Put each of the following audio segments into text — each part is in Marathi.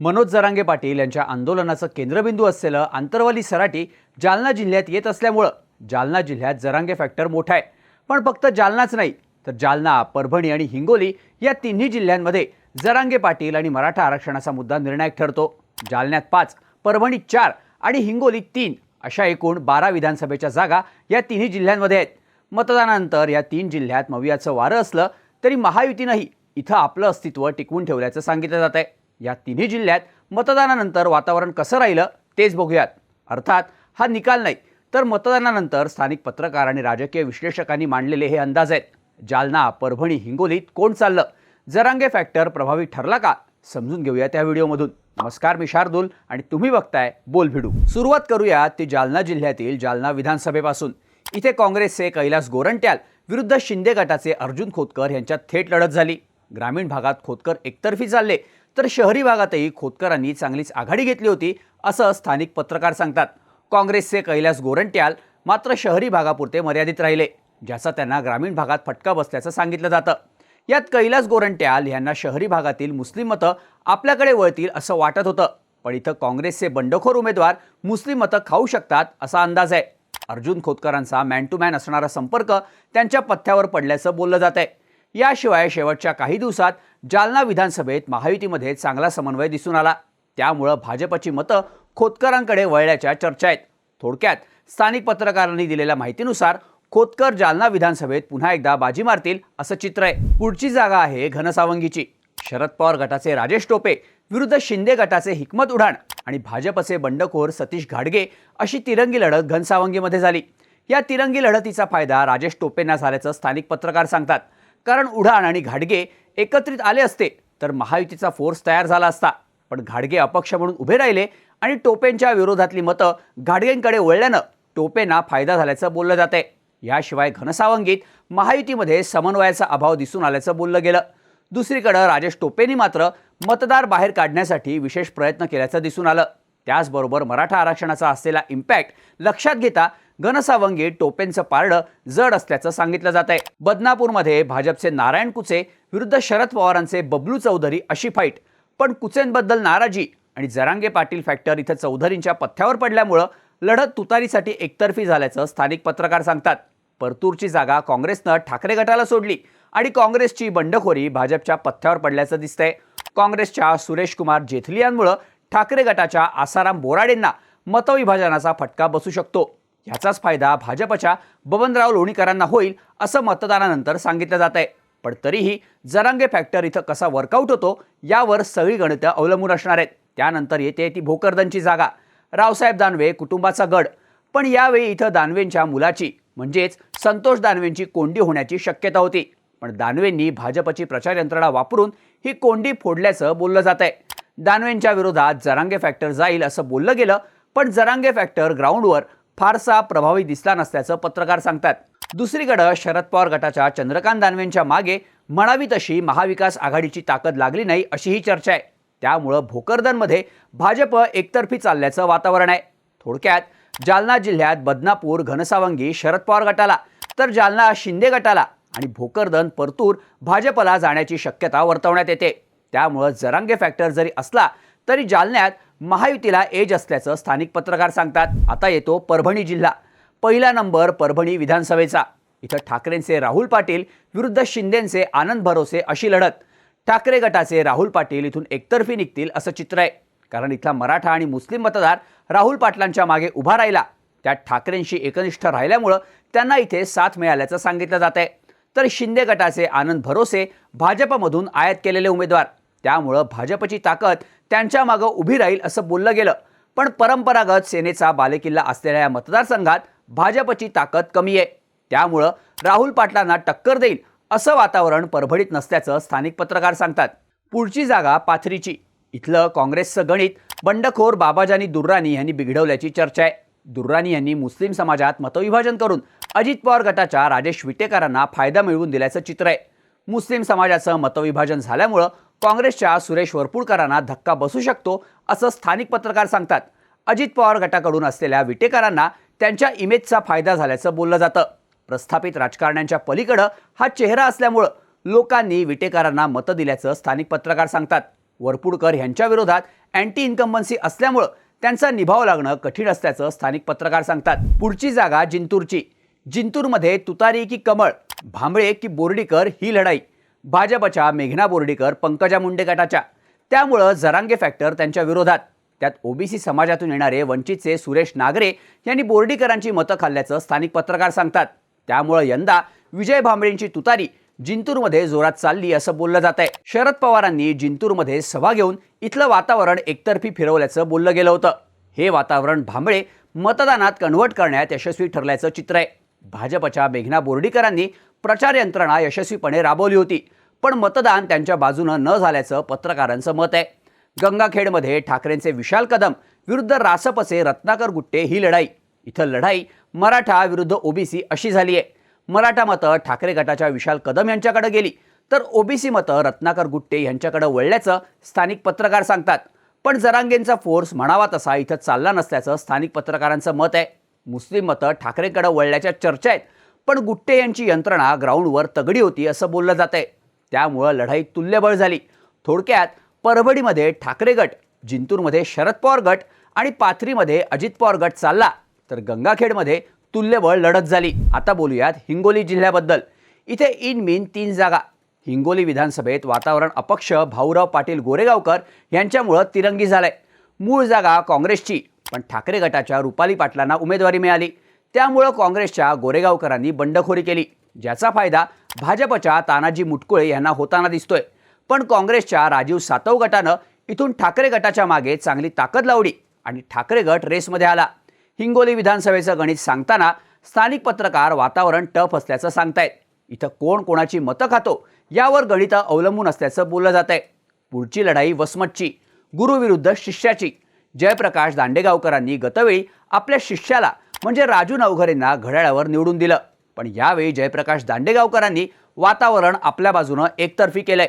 मनोज जरांगे पाटील यांच्या आंदोलनाचं केंद्रबिंदू असलेलं आंतरवाली सराटी जालना जिल्ह्यात येत असल्यामुळं जालना जिल्ह्यात जरांगे फॅक्टर मोठा आहे. पण फक्त जालनाच नाही तर जालना परभणी आणि हिंगोली या तिन्ही जिल्ह्यांमध्ये जरांगे पाटील आणि मराठा आरक्षणाचा मुद्दा निर्णायक ठरतो. जालन्यात पाच परभणीत चार आणि हिंगोलीत तीन अशा एकूण बारा विधानसभेच्या जागा या तिन्ही जिल्ह्यांमध्ये आहेत. मतदानानंतर या तीन जिल्ह्यात मवियाचं वारं असलं तरी महायुतीनंही इथं आपलं अस्तित्व टिकवून ठेवल्याचं सांगितलं जात आहे या तिन्ही जिल्ह्यात मतदानानंतर वातावरण कसं राहिलं तेच बघूयात. अर्थात हा निकाल नाही तर मतदानानंतर स्थानिक पत्रकार आणि राजकीय विश्लेषकांनी मांडलेले हे अंदाज आहेत. जालना परभणी हिंगोलीत कोण चाललं? जरांगे फॅक्टर प्रभावी ठरला का? समजून घेऊया त्या व्हिडिओमधून. नमस्कार मी शार्दूल आणि तुम्ही बघताय बोल भिडू. सुरुवात करूया ती जालना जिल्ह्यातील जालना विधानसभेपासून. इथे काँग्रेसचे कैलास गोरंट्याल विरुद्ध शिंदे गटाचे अर्जुन खोतकर यांच्यात थेट लढत झाली. ग्रामीण भागात खोतकर एकतर्फी चालले. तर शहरी भागातही खोतकरांनी चांगलीच आघाडी घेतली होती असं स्थानिक पत्रकार सांगतात. काँग्रेसचे कैलास गोरंट्याल मात्र शहरी भागापुरते मर्यादित राहिले ज्याचा त्यांना ग्रामीण भागात फटका बसल्याचं सांगितलं जातं. यात कैलास गोरंट्याल यांना शहरी भागातील मुस्लिम मतं आपल्याकडे वळतील असं वाटत होतं पण इथं काँग्रेसचे बंडखोर उमेदवार मुस्लिम मतं खाऊ शकतात असा अंदाज आहे. अर्जुन खोतकरांचा मॅन टू मॅन असणारा संपर्क त्यांच्या पथ्यावर पडल्याचं बोललं जात आहे याशिवाय शेवटच्या काही दिवसात जालना विधानसभेत महायुतीमध्ये चांगला समन्वय दिसून आला. त्यामुळं भाजपची मतं खोतकरांकडे वळल्याच्या चर्चा आहेत. थोडक्यात स्थानिक पत्रकारांनी दिलेल्या माहितीनुसार खोतकर जालना विधानसभेत पुन्हा एकदा बाजी मारतील असं चित्र आहे. पुढची जागा आहे घनसावंगीची. शरद पवार गटाचे राजेश टोपे विरुद्ध शिंदे गटाचे हिकमत उडाण आणि भाजपचे बंडखोर सतीश घाडगे अशी तिरंगी लढत घनसावंगीमध्ये झाली. या तिरंगी लढतीचा फायदा राजेश टोपेंना झाल्याचं स्थानिक पत्रकार सांगतात. कारण उडाण आणि घाडगे एकत्रित आले असते तर महायुतीचा फोर्स तयार झाला असता. पण घाडगे अपक्ष म्हणून उभे राहिले आणि टोपेंच्या विरोधातली मतं घाडगेंकडे वळल्यानं टोपेंना फायदा झाल्याचं बोललं जात आहे याशिवाय घनसावंगीत महायुतीमध्ये समन्वयाचा अभाव दिसून आल्याचं बोललं गेलं. दुसरीकडं राजेश टोपेंनी मात्र मतदार बाहेर काढण्यासाठी विशेष प्रयत्न केल्याचं दिसून आलं. त्याचबरोबर मराठा आरक्षणाचा असलेला इम्पॅक्ट लक्षात घेता घनसावंगी टोपेंचं पारडं जड असल्याचं सांगितलं जात आहे बदनापूरमध्ये भाजपचे नारायण कुचे विरुद्ध शरद पवारांचे बबलू चौधरी अशी फाईट पण कुचेंबद्दल नाराजी आणि जरांगे पाटील फॅक्टर इथं चौधरींच्या पथ्यावर पडल्यामुळं लढत तुतारीसाठी एकतर्फी झाल्याचं स्थानिक पत्रकार सांगतात. परतूरची जागा काँग्रेसनं ठाकरे गटाला सोडली आणि काँग्रेसची बंडखोरी भाजपच्या पथ्यावर पडल्याचं दिसतंय. काँग्रेसच्या सुरेश कुमार जेथलियांमुळं ठाकरे गटाच्या आसाराम बोराडेंना मतविभाजनाचा फटका बसू शकतो. याचाच फायदा भाजपच्या बबनराव लोणीकरांना होईल असं मतदानानंतर सांगितलं जात आहे पण तरीही जरांगे फॅक्टर इथं कसा वर्कआउट होतो यावर सगळी गणितं अवलंबून असणार आहेत. त्यानंतर येते ती भोकरदनची जागा. रावसाहेब दानवे कुटुंबाचा गड. पण यावेळी इथं दानवेंच्या मुलाची म्हणजेच संतोष दानवेंची कोंडी होण्याची शक्यता होती. पण दानवेंनी भाजपची प्रचार यंत्रणा वापरून ही कोंडी फोडल्याचं बोललं जात आहे दानवेंच्या विरोधात जरांगे फॅक्टर जाईल असं बोललं गेलं पण जरांगे फॅक्टर ग्राउंडवर फारसा प्रभावी दिसला नसल्याचं पत्रकार सांगतात. दुसरीकडं शरद पवार गटाच्या चंद्रकांत दानवेंच्या मागे म्हणावी तशी महाविकास आघाडीची ताकद लागली नाही अशी ही चर्चा आहे. त्यामुळं भोकरदनमध्ये भाजप एकतर्फी चालल्याचं वातावरण आहे. थोडक्यात जालना जिल्ह्यात बदनापूर घनसावंगी शरद पवार गटाला तर जालना शिंदे गटाला आणि भोकरदन परतूर भाजपला जाण्याची शक्यता वर्तवण्यात येते. त्यामुळं जरांगे फॅक्टर जरी असला तरी जालन्यात महायुतीला एज असल्याचं स्थानिक पत्रकार सांगतात. आता येतो परभणी जिल्हा. पहिला नंबर परभणी विधानसभेचा. इथं ठाकरेंचे राहुल पाटील विरुद्ध शिंदेंचे आनंद भरोसे अशी लढत. ठाकरे गटाचे राहुल पाटील इथून एकतर्फी निघतील असं चित्र आहे. कारण इथला मराठा आणि मुस्लिम मतदार राहुल पाटलांच्या मागे उभा राहिला. त्यात ठाकरेंशी एकनिष्ठ राहिल्यामुळं त्यांना इथे साथ मिळाल्याचं सांगितलं जात आहे तर शिंदे गटाचे आनंद भरोसे भाजपमधून आयात केलेले उमेदवार. त्यामुळं भाजपची ताकद त्यांच्या मागं उभी राहील असं बोललं गेलं. पण परंपरागत सेनेचा बालेकिल्ला असलेल्या या मतदारसंघात भाजपची ताकद कमी आहे. त्यामुळं राहुल पाटलांना टक्कर देईल असं वातावरण परभणीत नसल्याचं स्थानिक पत्रकार सांगतात. पुढची जागा पाथरीची. इथलं काँग्रेसचं गणित बंडखोर बाबाजानी दुर्राणी यांनी बिघडवल्याची चर्चा आहे. दुर्राणी यांनी मुस्लिम समाजात मतविभाजन करून अजित पवार गटाच्या राजेश विटेकरांना फायदा मिळवून दिल्याचं चित्र आहे. मुस्लिम समाजाचं मतविभाजन झाल्यामुळं काँग्रेसच्या सुरेश वरपुडकरांना धक्का बसू शकतो असं स्थानिक पत्रकार सांगतात. अजित पवार गटाकडून असलेल्या विटेकरांना त्यांच्या इमेजचा फायदा झाल्याचं बोललं जातं. प्रस्थापित राजकारण्यांच्या पलीकडं हा चेहरा असल्यामुळं लोकांनी विटेकरांना मतं दिल्याचं स्थानिक पत्रकार सांगतात. वरपुडकर यांच्या विरोधात अँटी इन्कम्बन्सी असल्यामुळं त्यांचा निभाव लागणं कठीण असल्याचं स्थानिक पत्रकार सांगतात. पुढची जागा जिंतूरची. जिंतूरमध्ये तुतारी की कमळ भांबळे की बोर्डीकर ही लढाई. भाजपच्या मेघना बोर्डीकर पंकजा मुंडे गटाच्या. त्यामुळं जरांगे फॅक्टर त्यांच्या विरोधात. त्यात ओबीसी समाजातून येणारे वंचितचे सुरेश नागरे यांनी बोर्डीकरांची मतं खाल्ल्याचं स्थानिक पत्रकार सांगतात. त्यामुळं यंदा विजय भांबळेंची तुतारी जिंतूरमध्ये जोरात चालली असं बोललं जात आहे शरद पवारांनी जिंतूरमध्ये सभा घेऊन इथलं वातावरण एकतर्फी फिरवल्याचं बोललं गेलं होतं. हे वातावरण भांबळे मतदानात कन्व्हर्ट करण्यात यशस्वी ठरल्याचं चित्र आहे. भाजपच्या मेघना बोर्डीकरांनी प्रचार यंत्रणा यशस्वीपणे राबवली होती पण मतदान त्यांच्या बाजूनं न झाल्याचं पत्रकारांचं मत आहे. गंगाखेडमध्ये ठाकरेंचे विशाल कदम विरुद्ध रासपचे रत्नाकर गुट्टे ही लढाई. इथं लढाई मराठा विरुद्ध ओबीसी अशी झाली आहे. मराठा मतं ठाकरे गटाच्या विशाल कदम यांच्याकडे गेली तर ओबीसी मतं रत्नाकर गुट्टे यांच्याकडे वळल्याचं स्थानिक पत्रकार सांगतात. पण जरांगेंचा फोर्स म्हणावा तसा इथं चालला नसल्याचं स्थानिक पत्रकारांचं मत आहे. मुस्लिम मतं ठाकरेंकडे वळल्याच्या चर्चा आहेत पण गुट्टे यांची यंत्रणा ग्राउंडवर तगडी होती असं बोललं जात आहे त्यामुळं लढाई तुल्यबळ झाली. थोडक्यात परभणीमध्ये ठाकरे गट जिंतूरमध्ये शरद पवार गट आणि पाथरीमध्ये अजित पवार गट चालला. तर गंगाखेडमध्ये तुल्यबळ लढत झाली. आता बोलूयात हिंगोली जिल्ह्याबद्दल. इथे इन मिन तीन जागा. हिंगोली विधानसभेत वातावरण अपक्ष भाऊराव पाटील गोरेगावकर यांच्यामुळं तिरंगी झालंय. मूळ जागा काँग्रेसची. पण ठाकरे गटाच्या रुपाली पाटलांना उमेदवारी मिळाली. त्यामुळं काँग्रेसच्या गोरेगावकरांनी बंडखोरी केली. ज्याचा फायदा भाजपच्या तानाजी मुटकुळे यांना होताना दिसतोय. पण काँग्रेसच्या राजीव सातव गटानं इथून ठाकरे गटाच्या मागे चांगली ताकद लावली आणि ठाकरे गट रेसमध्ये आला. हिंगोली विधानसभेचं गणित सांगताना स्थानिक पत्रकार वातावरण टफ असल्याचं सांगतायत. इथं कोण कोणाची मतं खातो यावर गणित अवलंबून असल्याचं बोललं जात आहे पुढची लढाई वसमतची गुरुविरुद्ध शिष्याची. जयप्रकाश दांडेगावकरांनी गतवेळी आपल्या शिष्याला म्हणजे राजू नवघरेंना घड्याळावर निवडून दिलं. पण यावेळी जयप्रकाश दांडेगावकरांनी वातावरण आपल्या बाजूनं एकतर्फी केलंय.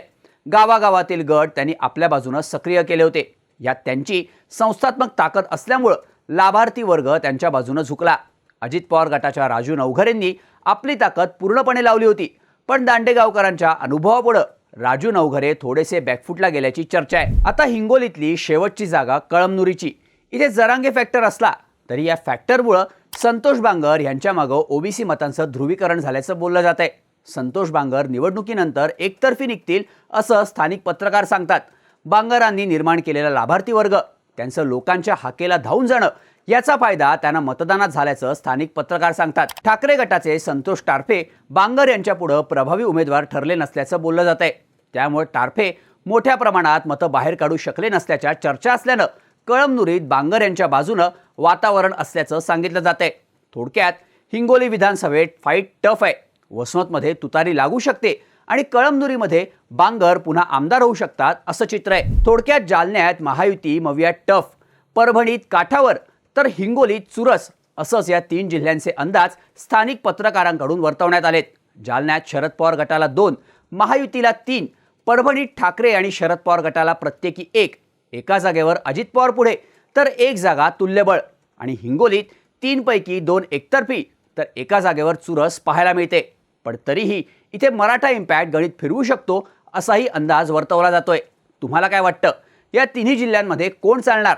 गावागावातील गट त्यांनी आपल्या बाजूनं सक्रिय केले होते. यात त्यांची संस्थात्मक ताकद असल्यामुळं लाभार्थी वर्ग त्यांच्या बाजूनं झुकला. अजित पवार गटाच्या राजू नवघरेंनी आपली ताकद पूर्णपणे लावली होती. पण दांडेगावकरांच्या अनुभवापुढं राजू नवघरे थोडेसे बॅकफुटला गेल्याची चर्चा आहे. आता हिंगोलीतली शेवटची जागा कळमनुरीची. इथे जरांगे फॅक्टर असला तरी या फॅक्टरमुळं संतोष बांगर यांच्या मागं ओबीसी मतांचं ध्रुवीकरण झाल्याचं बोललं जात आहे संतोष बांगर निवडणुकीनंतर एकतर्फी निघतील असं स्थानिक पत्रकार सांगतात. बांगरांनी निर्माण केलेला लाभार्थी वर्ग त्यांचं लोकांच्या हाकेला धावून जाणं याचा फायदा त्यांना मतदानात झाल्याचं स्थानिक पत्रकार सांगतात. ठाकरे गटाचे संतोष टारफे बांगर यांच्यापुढं प्रभावी उमेदवार ठरले नसल्याचं बोललं जात आहे त्यामुळे टारफे मोठ्या प्रमाणात मतं बाहेर काढू शकले नसल्याच्या चर्चा असल्यानं कळमनुरीत बांगर यांच्या बाजूनं वातावरण असल्याचं सांगितलं जात आहे थोडक्यात हिंगोली विधानसभेत फाईट टफ आहे. वसमतमध्ये तुतारी लागू शकते आणि कळमनुरीमध्ये बांगर पुन्हा आमदार होऊ शकतात असं चित्र आहे. थोडक्यात जालन्यात महायुती मविया टफ. परभणीत काठावर तर हिंगोलीत चुरस असंच या तीन जिल्ह्यांचे अंदाज स्थानिक पत्रकारांकडून वर्तवण्यात आलेत. जालन्यात शरद पवार गटाला दोन महायुतीला तीन परभणीत ठाकरे आणि शरद पवार गटाला प्रत्येकी एक. एका जागेवर अजित पवार पुढे तर एक जागा तुल्यबळ. आणि हिंगोलीत तीनपैकी दोन एकतर्फी तर एका जागेवर चुरस पाहायला मिळते. पण तरीही इथे मराठा इम्पॅक्ट गणित फिरवू शकतो असाही अंदाज वर्तवला जातोय. तुम्हाला काय वाटतं? या तिन्ही जिल्ह्यांमध्ये कोण चालणार?